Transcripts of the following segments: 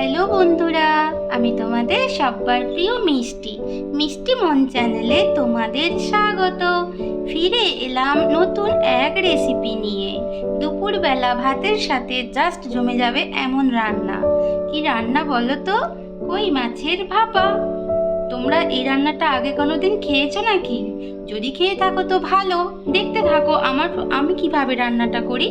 Hello বন্ধুরা, আমি তোমাদের সব্বার প্রিয় মিষ্টি মিষ্টি মন চ্যানেলে তোমাদের স্বাগত। ফিরে এলাম নতুন এক রেসিপি নিয়ে। দুপুরবেলা ভাতের সাথে জাস্ট জমে যাবে এমন রান্না। কি রান্না বলো তো? কই মাছের ভাপা? তোমরা এই রান্নাটা আগে কোনো দিন খেয়েছো নাকি? যদি খেয়ে থাকো তো ভালো। দেখতে থাকো আমার, আমি কীভাবে রান্নাটা করি।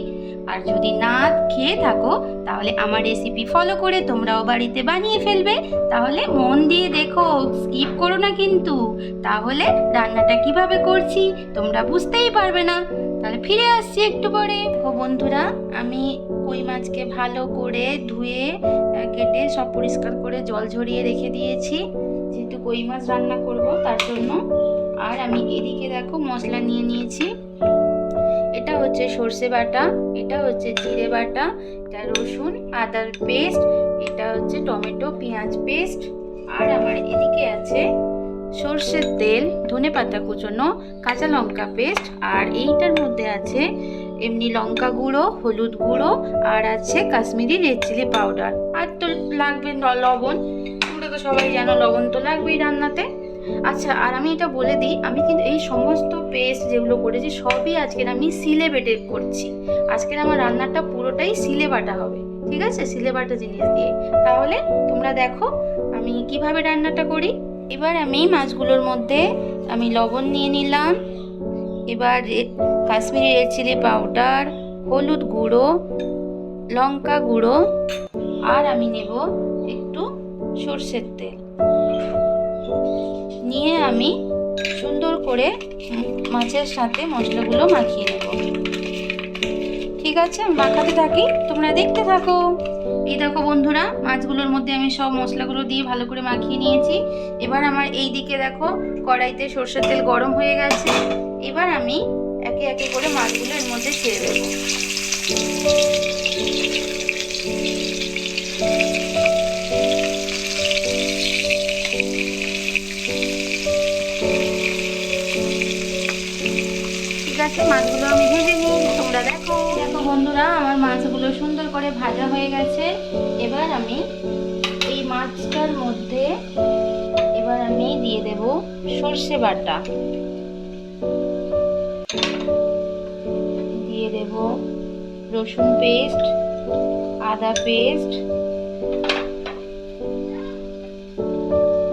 আর যদি না খেয়ে থাকো, তাহলে আমার রেসিপি ফলো করে তোমরাও বাড়িতে বানিয়ে ফেলবে। তাহলে মন দিয়ে দেখো স্কিপ করো না কিন্তু। তাহলে রান্নাটা কীভাবে করছি, তোমরা বুঝতেই পারবে না। তাহলে ফিরে আসছি একটু পরে। ও বন্ধুরা, আমি কই মাছকে ভালো করে ধুয়ে কেটে সব পরিষ্কার করে জল ঝরিয়ে রেখে দিয়েছি। যেহেতু কই মাছ রান্না করব তার জন্য। আর আমি এদিকে দেখো মশলা নিয়ে নিয়েছি। এটা হচ্ছে সর্ষে বাটা, এটা হচ্ছে জিরে বাটা, এটা রসুন, আদার পেস্ট, এটা হচ্ছে টমেটো, পেঁয়াজ পেস্ট, আর আমার এদিকে আছে সর্ষের তেল, ধনে পাতা কুচোনো, কাঁচা লঙ্কা পেস্ট, আর এইটার মধ্যে আছে এমনি লঙ্কা গুঁড়ো, হলুদ গুঁড়ো, আর আছে কাশ্মীরি রেড চিলি পাউডার। আর তো লাগবে লবণ, তোমরা তো সবাই জানো লবণ তো লাগবেই রান্নাতে। আচ্ছা আর আমি এটা বলে দিই, আমি কিন্তু এই সমস্ত পেস্ট যেগুলো করেছি, সবই আজকের আমি সিলে বেটে করছি। আজকের আমার রান্নাটা পুরোটাই সিলে বাটা হবে, ঠিক আছে? সিলে বাটা জিনিস দিয়ে। তাহলে তোমরা দেখো, আমি কীভাবে রান্নাটা করি। এবার আমি মাছগুলোর মধ্যে আমি লবণ নিয়ে নিলাম। এবার কাশ্মীরি রেড চিলি পাউডার, হলুদ গুঁড়ো, লঙ্কা গুঁড়ো, আর আমি নেব একটু সর্ষের তেল। নিয়ে আমি সুন্দর করে মাছের সাথে মশলাগুলো মাখিয়ে নেব। ঠিক আছে? আমি মাখাতে থাকি। তোমরা দেখতে থাকো। এই দেখো বন্ধুরা, মাছগুলোর মধ্যে আমি সব মশলাগুলো দিয়ে ভালো করে মাখিয়ে নিয়েছি। এবার আমার এই দিকে দেখো, কড়াইতে সর্ষের তেল গরম হয়ে গেছে। এবার আমি একে একে করে মাছগুলো এর মধ্যে ছেড়ে দেবো। বন্ধুরা, আমার মাছগুলো সুন্দর করে ভাজা হয়ে গেছে। এবার আমি এই মাছটার মধ্যে এবার আমি দিয়ে দেব সর্ষে বাটা। দিয়ে দেব রসুন পেস্ট, আদা পেস্ট।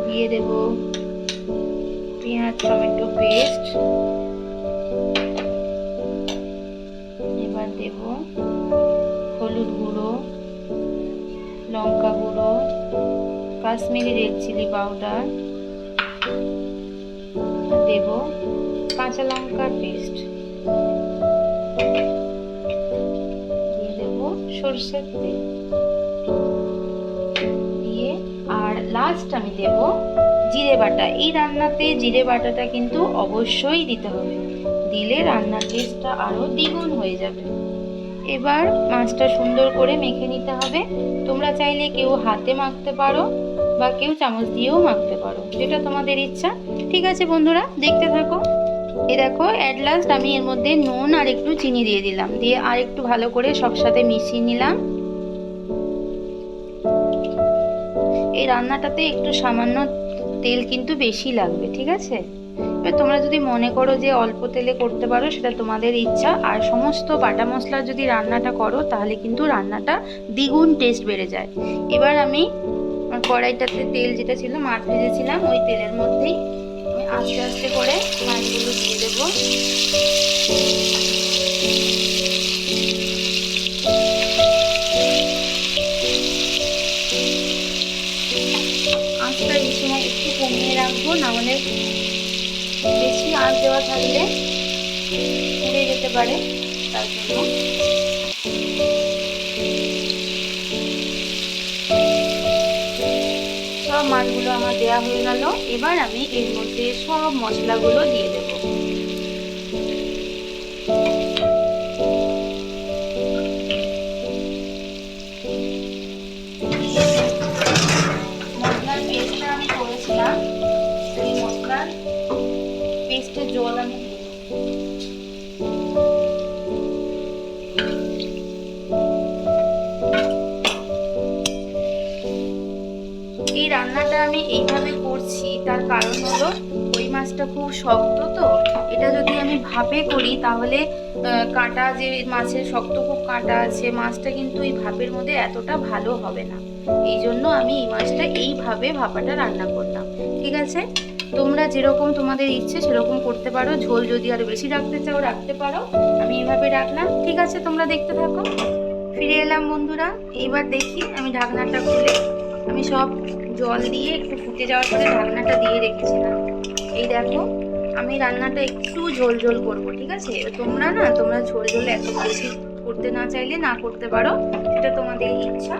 দিয়ে দেব পেঁয়াজ, টমেটো পেস্ট। দেব। হলুদ গুঁড়ো, লঙ্কা গুঁড়ো, কাশ্মীরি রেড চিলি পাউডার দেব। কাঁচা লঙ্কার পেস্ট দিয়ে দেব সর্ষের তেল। দিয়ে আর লাস্ট আমি দেব জিরে বাটা। এই রান্নাতে জিরে বাটাটা কিন্তু অবশ্যই দিতে হবে। দিলে রান্নার টেস্টটা আরও দ্বিগুণ হয়ে যাবে। এবার মাছটা সুন্দর করে মেখে নিতে হবে। তোমরা চাইলে কেউ হাতে মাখতে পারো বা কেউ চামচ দিয়েও মাখতে পারো। যেটা তোমাদের ইচ্ছা। ঠিক আছে বন্ধুরা, দেখতে থাকো। এ দেখো অ্যাট লাস্ট আমি এর মধ্যে নুন আর একটু চিনি দিয়ে দিলাম। দিয়ে আর একটু ভালো করে সব সাথে মিশিয়ে নিলাম। এই রান্নাটাতে একটু সামান্য তেল কিন্তু বেশি লাগবে, ঠিক আছে? এবার তোমরা যদি মনে করো যে অল্প তেলে করতে পারো, সেটা তোমাদের ইচ্ছা। আর সমস্ত বাটা মশলা যদি রান্নাটা করো, তাহলে কিন্তু রান্নাটা দ্বিগুণ টেস্ট বেড়ে যায়। এবার আমি কড়াইটাতে তেল যেটা ছিল, মাছ ভেজেছিলাম, ওই তেলের মধ্যেই আমি আস্তে আস্তে করে মাছগুলো দিয়ে দেবো। আঁচটা এই সময় একটু কমিয়ে রাখব না হলে বেশি আঁচ দেওয়া থাকলে পুড়ে যেতে পারে, তার জন্য। সব মাছগুলো আমার দেওয়া হয়ে গেল। এবার আমি এর মধ্যে সব মশলাগুলো দিয়ে দেবো। আমি এইভাবে করছি, তার কারণ হলো ওই মাছটা খুব শক্ত তো। এটা যদি আমি ভাপে করি তাহলে কাঁটা যে মাছের শক্ত খুব কাঁটা আছে, মাছটা কিন্তু এই ভাপের মধ্যে এতটা ভালো হবে না। এই জন্য আমি এই মাছটা এইভাবে ভাপাটা রান্না করলাম। ঠিক আছে? তোমরা যেরকম তোমাদের ইচ্ছে সেরকম করতে পারো। ঝোল যদি আরও বেশি রাখতে চাও, রাখতে পারো। আমি এইভাবে রাখলাম। ঠিক আছে? তোমরা দেখতে থাকো। ফিরে এলাম বন্ধুরা। এইবার দেখি আমি ঢাকনাটা খুলে আমি সব জল দিয়ে একটু ফুটে যাওয়ার পরে ঢাকনাটা দিয়ে রেখেছিলাম। এই দেখো, আমি রান্নাটা একটু ঝোল ঝোল করব, ঠিক আছে? তোমরা না, তোমরা ঝোল ঝোল এত বেশি করতে না চাইলে না করতে পারো, এটা তোমাদের ইচ্ছা।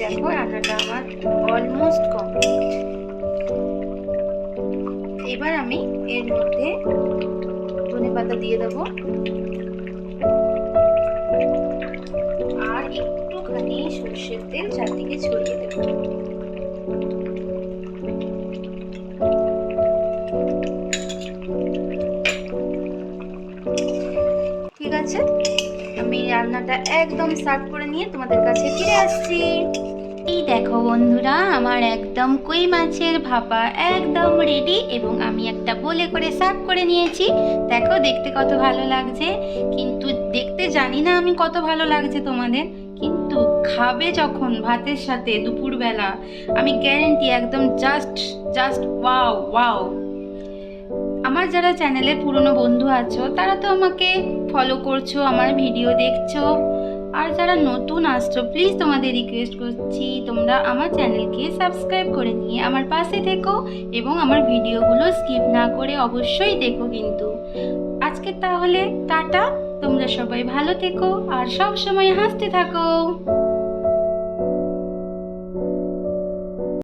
দেখো, রান্নাটা আমার অলমোস্ট কমপ্লিট এবার আমি এর মধ্যে ধনে পাতা দিয়ে দেবো। সর্ষের তেল চারদিকে ছড়িয়ে দেবো। ঠিক আছে, আমি রান্নাটা একদম সার্ভ করে নিয়ে তোমাদের কাছে ফিরে আসছি। এই দেখো বন্ধুরা, আমার একদম কই মাছের ভাপা একদম রেডি এবং আমি একটা বলে করে সার্ভ করে নিয়েছি। দেখো দেখতে কত ভালো লাগছে, কিন্তু দেখতে জানি না আমি কত ভালো লাগছে তোমাদের। কিন্তু খাবে যখন ভাতের সাথে দুপুরবেলা, আমি গ্যারেন্টি একদম জাস্ট জাস্ট ওয়াও ওয়াও আমার যারা চ্যানেলে পুরনো বন্ধু আছো, তারা তো আমাকে ফলো করছ, আমার ভিডিও দেখছ। আর যারা নতুন আসছো প্লিজ তোমাদের রিকোয়েস্ট করছি, তোমরা আমার চ্যানেলকে সাবস্ক্রাইব করে নিয়ে আমার পাশে থেকো এবং আমার ভিডিওগুলো স্কিপ না করে অবশ্যই দেখো কিন্তু। আজকে তাহলে টাটা। তোমরা সবাই ভালো থেকো আর সব সময় হাসতে থাকো।